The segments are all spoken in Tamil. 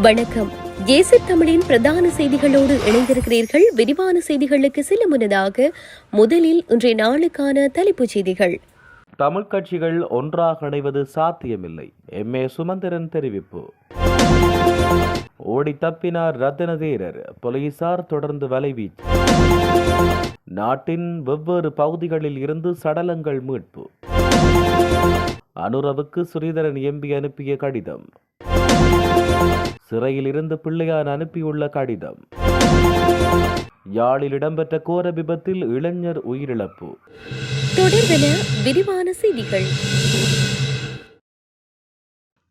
வணக்கம். ஏசி தமிழின் பிரதான செய்திகளோடு இணைந்திருக்கிறீர்கள். விரிவான செய்திகளுக்கு செல்ல முன்னதாக முதலில் இன்றைய நாளுக்கான தலைப்புச் செய்திகள். தமிழ் கட்சிகள் ஒன்றாக இணைவது சாத்தியமில்லை. எம். ஏ. சுமந்திரன் தெரிவிப்பு. ஓடி தப்பினார் ரத்தினதேரர். போலீசார் தொடர்ந்து வலைவீச்சு நாட்டின் வெவ்வேறு பகுதிகளில் இருந்து சடலங்கள் மீட்பு. அனுரவுக்கு ஸ்ரீதரன் எம்பி அனுப்பிய கடிதம். சிறையில் இருந்து பிள்ளையான் அனுப்பியுள்ள கடிதம். யாழில் இடம்பெற்ற கோர விபத்தில் இளைஞர் உயிரிழப்பு. தொடர்பென விரிவான செய்திகள்.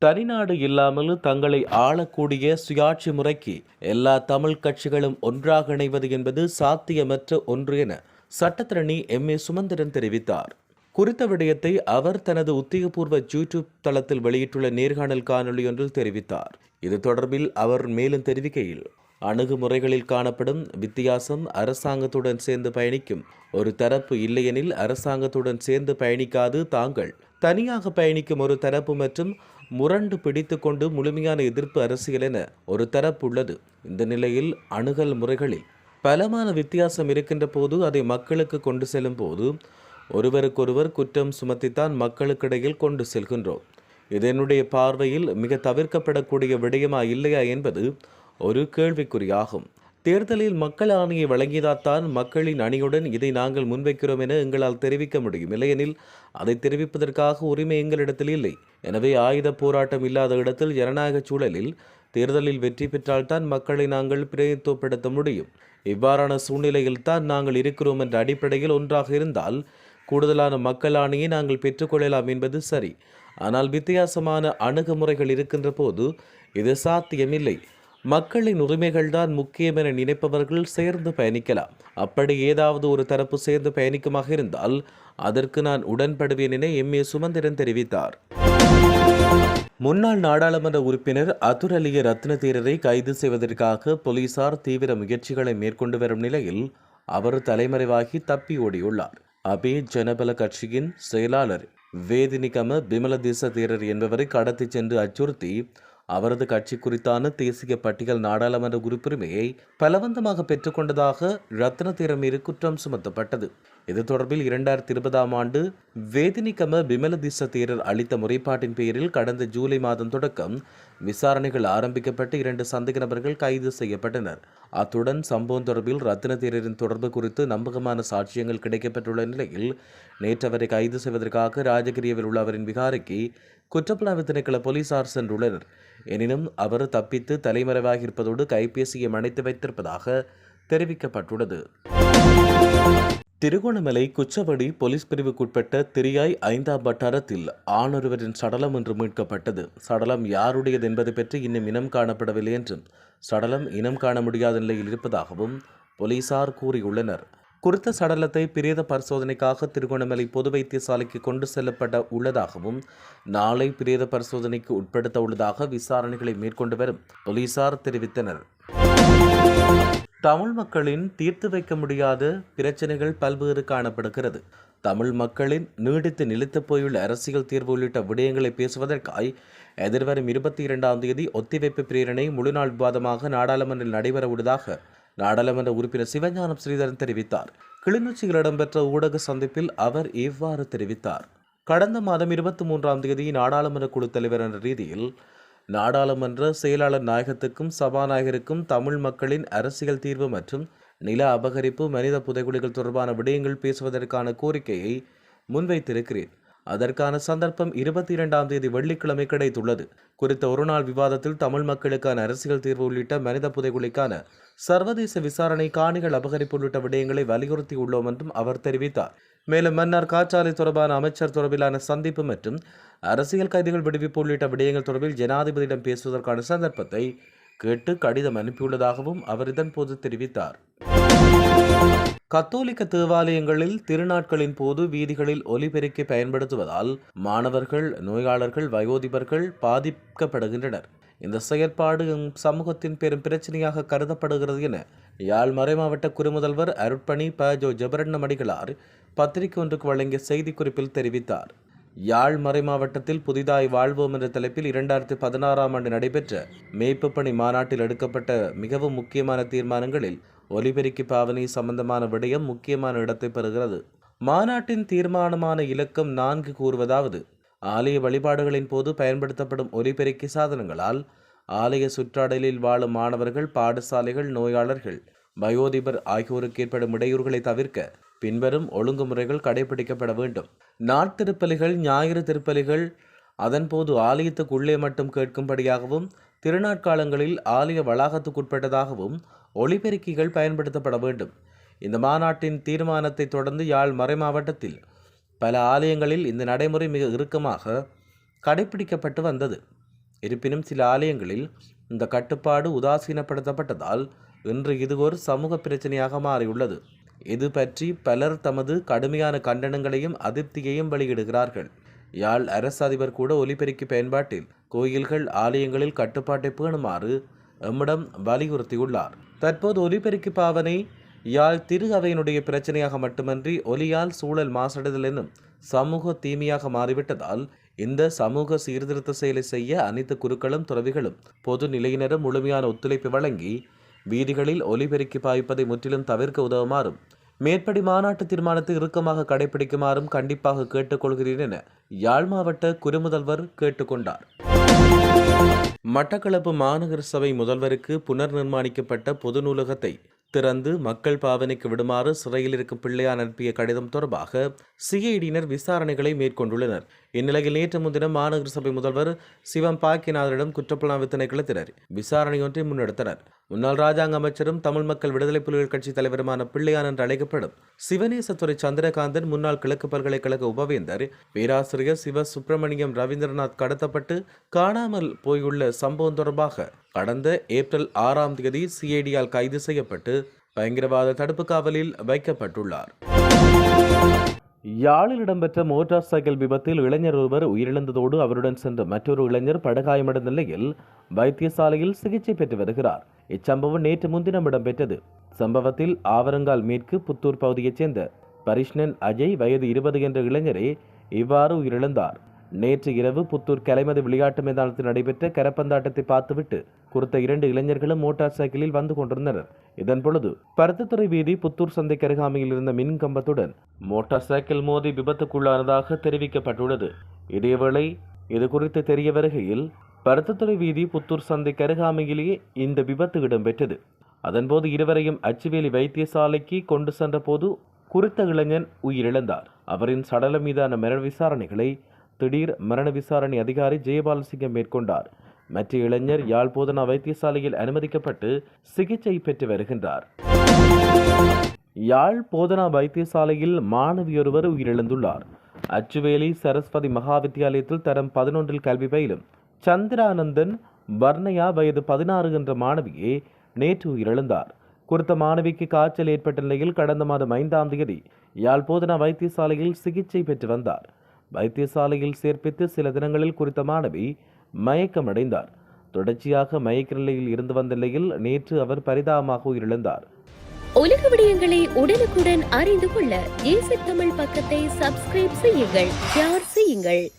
தனிநாடு இல்லாமல் தங்களை ஆளக்கூடிய சுயாட்சி முறைக்கு எல்லா தமிழ் கட்சிகளும் ஒன்றாக இணைவது என்பது சாத்தியமற்ற ஒன்று என சட்டத்திரணி எம் ஏ சுமந்திரன் தெரிவித்தார். குறித்த விடயத்தை அவர் தனது உத்தியபூர்வ யூடியூப் தளத்தில் வெளியிட்டுள்ள நேர்காணல் காணொலி ஒன்றில் தெரிவித்தார். இது தொடர்பில் அவர் மேலும் தெரிவிக்கையில் அணுகுமுறைகளில் காணப்படும் வித்தியாசம் அரசாங்கத்துடன் சேர்ந்து பயணிக்கும் ஒரு தரப்பு இல்லையெனில் அரசாங்கத்துடன் சேர்ந்து பயணிக்காது தாங்கள். தனியாக பயணிக்கும் ஒரு தரப்பு மற்றும் முரண்டு பிடித்துக்கொண்டு முழுமையான எதிர்ப்பு அரசியல் என ஒரு தரப்பு உள்ளது. இந்த நிலையில் அணுகல் முறைகளில் பலமான வித்தியாசம் இருக்கின்ற போது அதை மக்களுக்கு கொண்டு செல்லும் போது ஒருவருக்கொருவர் குற்றம் சுமத்தித்தான் மக்களுக்கிடையில் கொண்டு செல்கின்றோம். இது என்னுடைய பார்வையில் மிக தவிர்க்கப்படக்கூடிய விடயமா இல்லையா என்பது ஒரு கேள்விக்குறியாகும். தேர்தலில் மக்கள் ஆணையை வழங்கியதாத்தான் மக்களின் அணியுடன் இதை நாங்கள் முன்வைக்கிறோம் என எங்களால் தெரிவிக்க முடியும். இல்லையெனில் அதை தெரிவிப்பதற்காக உரிமை எங்களிடத்தில் இல்லை. எனவே ஆயுத போராட்டம் இல்லாத இடத்தில் ஜனநாயக சூழலில் தேர்தலில் வெற்றி பெற்றால்தான் மக்களை நாங்கள் பிரதித்துவப்படுத்த முடியும். இவ்வாறான சூழ்நிலையில் தான் நாங்கள் இருக்கிறோம் என்ற அடிப்படையில் ஒன்றாக இருந்தால் கூடுதலான மக்கள் ஆணையை நாங்கள் பெற்றுக்கொள்ளலாம் என்பது சரி. ஆனால் வித்தியாசமான அணுகுமுறைகள் இருக்கின்ற போது இது சாத்தியமில்லை. மக்களின் உரிமைகள்தான் முக்கியம் என நினைப்பவர்கள் சேர்ந்து பயணிக்கலாம். அப்படி ஏதாவது ஒரு தரப்பு சேர்ந்து பயணிக்குமாக இருந்தால் அதற்கு நான் உடன்படுவேன் என எம். ஏ. சுமந்திரன் தெரிவித்தார். முன்னாள் நாடாளுமன்ற உறுப்பினர் அதுரலிய ரத்னதீரரை கைது செய்வதற்காக போலீசார் தீவிர முயற்சிகளை மேற்கொண்டு வரும் நிலையில் அவர் தலைமறைவாகி தப்பி ஓடியுள்ளார். அபே ஜனபல கட்சியின் செயலாளர். வேதினிகம பிமல தேச தேரர் என்பவரை கடத்தி சென்று அச்சுறுத்தி அவரது கட்சி குறித்தான தேசிய பட்டியல் நாடாளுமன்ற உறுப்புரிமையை பலவந்தமாக பெற்றுக்கொண்டதாக ரத்னதீர மீது குற்றம் சுமத்தப்பட்டது. இது தொடர்பில் இரண்டாயிரத்தி இருபதாம் ஆண்டு வேதினிகம பிமலதிச தேரர் அளித்த முறைப்பாட்டின் பெயரில் கடந்த ஜூலை மாதம் தொடக்கம் விசாரணைகள் ஆரம்பிக்கப்பட்டு இரண்டு சந்தேக நபர்கள் கைது செய்யப்பட்டனர். அத்துடன் சம்பவம் தொடர்பில் ரத்ன தேரரின் தொடர்பு குறித்து நம்பகமான சாட்சியங்கள் கிடைக்கப்பட்டுள்ள நிலையில் நேற்று அவரை கைது செய்வதற்காக ராஜகிரியவில் உள்ள அவரின் விகாரைக்கு குற்றப்புலனாய்வு திணைக்கள போலீசார் சென்றுள்ளனர். எனினும் அவர் தப்பித்து தலைமறைவாகி இருப்பதோடு கைபேசியை மணைத்து வைத்திருப்பதாக தெரிவிக்கப்பட்டுள்ளது. திருகோணமலை குச்சவடி போலீஸ் பிரிவுக்குட்பட்ட திரியாய் ஐந்தாம் வட்டாரத்தில் ஆணொருவரின் சடலம் என்று மீட்கப்பட்டது. சடலம் யாருடையது என்பது பற்றி இன்னும் இனம் காணப்படவில்லை என்றும் சடலம் இனம் காண முடியாத நிலையில் இருப்பதாகவும் போலீசார் கூறியுள்ளனர். குறித்த சடலத்தை பிரேத பரிசோதனைக்காக திருகோணமலை பொது வைத்தியசாலைக்கு கொண்டு செல்லப்பட உள்ளதாகவும் நாளை பிரேத பரிசோதனைக்கு உட்படுத்த உள்ளதாக விசாரணைகளை மேற்கொண்டு வரும் போலீசார் தெரிவித்தனர். தமிழ் மக்களின் தீர்த்து வைக்க முடியாத பிரச்சனைகள் பல்வேறு காணப்படுகிறது. தமிழ் மக்களின் நீடித்து நிலைத்து போயுள்ள அரசியல் தீர்வு உள்ளிட்ட விடயங்களை பேசுவதற்காய் எதிர்வரும் இருபத்தி இரண்டாம் தேதி ஒத்திவைப்பு பிரேரணை முழுநாள் விவாதமாக நாடாளுமன்றில் நடைபெற உள்ளதாக நாடாளுமன்ற உறுப்பினர் சிவஞானம் ஸ்ரீதரன் தெரிவித்தார். கிளிநொச்சியில் இடம்பெற்ற ஊடக சந்திப்பில் அவர் இவ்வாறு தெரிவித்தார். கடந்த மாதம் இருபத்தி மூன்றாம் தேதி நாடாளுமன்ற குழு தலைவர் என்ற ரீதியில் நாடாளுமன்ற செயலாளர் நாயகத்துக்கும் சபாநாயகருக்கும் தமிழ் மக்களின் அரசியல் தீர்வு மற்றும் நில அபகரிப்பு மனித புதைகுழிகள் தொடர்பான விடயங்கள் பேசுவதற்கான கோரிக்கையை முன்வைத்திருக்கிறேன். அதற்கான சந்தர்ப்பம் இருபத்தி இரண்டாம் தேதி வெள்ளிக்கிழமை கிடைத்துள்ளது. குறித்த ஒருநாள் விவாதத்தில் தமிழ் மக்களுக்கான அரசியல் தீர்வு உள்ளிட்ட மனித புதைகுலிக்கான சர்வதேச விசாரணை காணிகள் அபகரிப்பு உள்ளிட்ட விடயங்களை வலியுறுத்தியுள்ளோம் என்றும் அவர் தெரிவித்தார். மேலும் மன்னார் காற்றாலை தொடர்பான அமைச்சர் தொடர்பிலான சந்திப்பு மற்றும் அரசியல் கைதிகள் விடுவிப்பு உள்ளிட்ட விடயங்கள் தொடர்பில் ஜனாதிபதியிடம் பேசுவதற்கான சந்தர்ப்பத்தை கேட்டு கடிதம் அனுப்பியுள்ளதாகவும் அவர் இதன்போது தெரிவித்தார். கத்தோலிக்க தேவாலயங்களில் திருநாட்களின் போது வீதிகளில் ஒலிபெருக்கி பயன்படுத்துவதால் மாணவர்கள் நோயாளர்கள் வயோதிபர்கள் பாதிக்கப்படுகின்றனர். இந்த செயற்பாடு சமூகத்தின் பெரும் பிரச்சனையாக கருதப்படுகிறது என யாழ் மறைமாவட்ட குறுமுதல்வர் அருட்பணி ப. ஜோ. ஜெபரண்ண பத்திரிகை ஒன்றுக்கு வழங்கிய செய்திக்குறிப்பில் தெரிவித்தார். யாழ் மறை மாவட்டத்தில் புதிதாய் வாழ்வோம் என்ற தலைப்பில் இரண்டாயிரத்தி பதினாறாம் ஆண்டு நடைபெற்ற மேய்ப்பு பணி மாநாட்டில் எடுக்கப்பட்ட மிகவும் முக்கியமான தீர்மானங்களில் ஒலிபெருக்கி பாவனை சம்பந்தமான விடயம் முக்கியமான இடத்தை பெறுகிறது. மாநாட்டின் தீர்மானமான இலக்கம் நான்கு கூறுவதாவது. ஆலய வழிபாடுகளின் போது பயன்படுத்தப்படும் ஒலிபெருக்கி சாதனங்களால் ஆலய சுற்றாடலில் வாழும் மாணவர்கள் பாடசாலைகள் நோயாளர்கள் வயோதிபர் ஆகியோருக்கு ஏற்படும் இடையூறுகளை தவிர்க்க பின்வரும் ஒழுங்குமுறைகள் கடைபிடிக்கப்பட வேண்டும். நாட்திருப்பலிகள் ஞாயிறு திருப்பலிகள் அதன்போது ஆலயத்துக்குள்ளே மட்டும் கேட்கும்படியாகவும் திருநாட்காலங்களில் ஆலய வளாகத்துக்குட்பட்டதாகவும் ஒளிபெருக்கிகள் பயன்படுத்தப்பட வேண்டும். இந்த மாநாட்டின் தீர்மானத்தை தொடர்ந்து யாழ் மறை மாவட்டத்தில் பல ஆலயங்களில் இந்த நடைமுறை மிக இறுக்கமாக கடைபிடிக்கப்பட்டு வந்தது. இருப்பினும் சில ஆலயங்களில் இந்த கட்டுப்பாடு உதாசீனப்படுத்தப்பட்டதால் இன்று இது ஒரு சமூக பிரச்சனையாக மாறியுள்ளது. இது பற்றி பலர் தமது கடுமையான கண்டனங்களையும் அதிருப்தியையும் வெளியிடுகிறார்கள். யாழ் அரசு அதிபர் கூட ஒலிபெருக்கி பயன்பாட்டில் கோயில்கள் ஆலயங்களில் கட்டுப்பாட்டை பேணுமாறு எம்மிடம் வலியுறுத்தியுள்ளார். தற்போது ஒலிபெருக்கி பாவனை யாழ் திரு அவையினுடைய பிரச்சனையாக மட்டுமன்றி ஒலியால் சூழல் மாசடைதல் என்னும் சமூக தீமையாக மாறிவிட்டதால் இந்த சமூக சீர்திருத்த செயலை செய்ய அனைத்து குருக்களும் துறவிகளும் பொது நிலையினரும் முழுமையான ஒத்துழைப்பு வழங்கி வீதிகளில் ஒலிபெருக்கி பாய்ப்பதை முற்றிலும் தவிர்க்க உதவுமாறும் மேற்படி மாநாட்டு தீர்மானத்தை இறுக்கமாக கடைபிடிக்குமாறும் கண்டிப்பாக கேட்டுக்கொள்கிறேன் என யாழ் மாவட்ட குறுமுதல்வர் கேட்டுக்கொண்டார். மட்டக்களப்பு மாநகர சபை முதல்வருக்கு புனர் நிர்மாணிக்கப்பட்ட பொது நூலகத்தை திறந்து மக்கள் பாவனைக்கு விடுமாறு சிறையில் இருக்கும் பிள்ளையார் அனுப்பிய கடிதம் தொடர்பாக சிஐடியினர் விசாரணைகளை மேற்கொண்டுள்ளனர். இந்நிலையில் நேற்று முன்தினம் மாநகர சபை முதல்வர் சிவம் பாக்கியநாதரிடம் குற்றப்புலனாய்வு திணைக்களத்தினர் விசாரணை விசாரணையொன்றை முன்னெடுத்தனர். முன்னாள் ராஜாங்க அமைச்சரும் தமிழ் மக்கள் விடுதலை புலிகள் கட்சி தலைவருமான பிள்ளையான் என்று அழைக்கப்படும் சிவநேசத்துறை சந்திரகாந்தன் முன்னாள் கிழக்கு பல்கலைக்கழக உபவேந்தர் பேராசிரியர் சிவ சுப்பிரமணியம் ரவீந்திரநாத் கடத்தப்பட்டு காணாமல் போயுள்ள சம்பவம் தொடர்பாக கடந்த ஏப்ரல் ஆறாம் தேதி சிஐடியால் கைது செய்யப்பட்டு பயங்கரவாத தடுப்பு காவலில் வைக்கப்பட்டுள்ளார். யாழில் இடம்பெற்ற மோட்டார் சைக்கிள் விபத்தில் இளைஞர் ஒருவர் உயிரிழந்ததோடு அவருடன் சென்ற மற்றொரு இளைஞர் படுகாயமடைந்த நிலையில் வைத்தியசாலையில் சிகிச்சை பெற்று வருகிறார். இச்சம்பவம் நேற்று முன்தினம் இடம்பெற்றது. சம்பவத்தில் ஆவரங்கால் மேற்கு புத்தூர் பகுதியைச் சேர்ந்த பரிஷ்ணன் அஜய் வயது இருபது என்ற இளைஞரே இவ்வாறு உயிரிழந்தார். நேற்று இரவு புத்தூர் கலைமதி விளையாட்டு மைதானத்தில் நடைபெற்ற கரப்பந்தாட்டத்தை பார்த்துவிட்டு குறித்த இரண்டு இளைஞர்களும் மோட்டார் சைக்கிளில் வந்து கொண்டிருந்தனர். இதன் பொழுது பருத்தத்துறை வீதி புத்தூர் சந்தை கருகாமையில் இருந்த மின் கம்பத்துடன் மோட்டார் சைக்கிள் மோதி விபத்துக்குள்ளானதாக தெரிவிக்கப்பட்டுள்ளது. இதேவேளை இது குறித்து தெரிய வருகையில் பருத்தத்துறை வீதி புத்தூர் சந்தை கருகாமையிலேயே இந்த விபத்து இடம்பெற்றது. அதன்போது இருவரையும் அச்சுவேலி வைத்தியசாலைக்கு கொண்டு சென்றபோது குறித்த இளைஞன் உயிரிழந்தார். அவரின் சடலம் மீதான மரண விசாரணைகளை திடீர் மரண விசாரணை அதிகாரி ஜெயபாலசிங்கம் மேற்கொண்டார். மற்ற இளைஞர் யாழ் போதனா வைத்தியசாலையில் அனுமதிக்கப்பட்டு சிகிச்சை பெற்று வருகின்றார். யாழ் போதனா வைத்தியசாலையில் மாணவியொருவர் உயிரிழந்துள்ளார். அச்சுவேலி சரஸ்வதி மகாவித்தியாலயத்தில் தரம் பதினொன்றில் கல்வி பயிலும் சந்திரானந்தன் வர்ணயா வயது பதினாறு என்ற மாணவியே நேற்று உயிரிழந்தார். குறித்த மாணவிக்கு காய்ச்சல் ஏற்பட்ட நிலையில் கடந்த மாதம் ஐந்தாம் தேதி யாழ் போதனா வைத்தியசாலையில் சிகிச்சை பெற்று வந்தார். வைத்தியசாலையில் சேர்ப்பித்து சில தினங்களில் குறித்த மாணவி மயக்கமடைந்தார். தொடர்ச்சியாக மயக்க நிலையில் இருந்து வந்த நிலையில் நேற்று அவர் பரிதாபமாக உயிரிழந்தார். உலக விடயங்களை உடனுக்குடன் அறிந்து கொள்ள தமிழ் பக்கத்தை சப்ஸ்கிரைப் செய்யுங்கள் ஷேர் செய்யுங்கள்.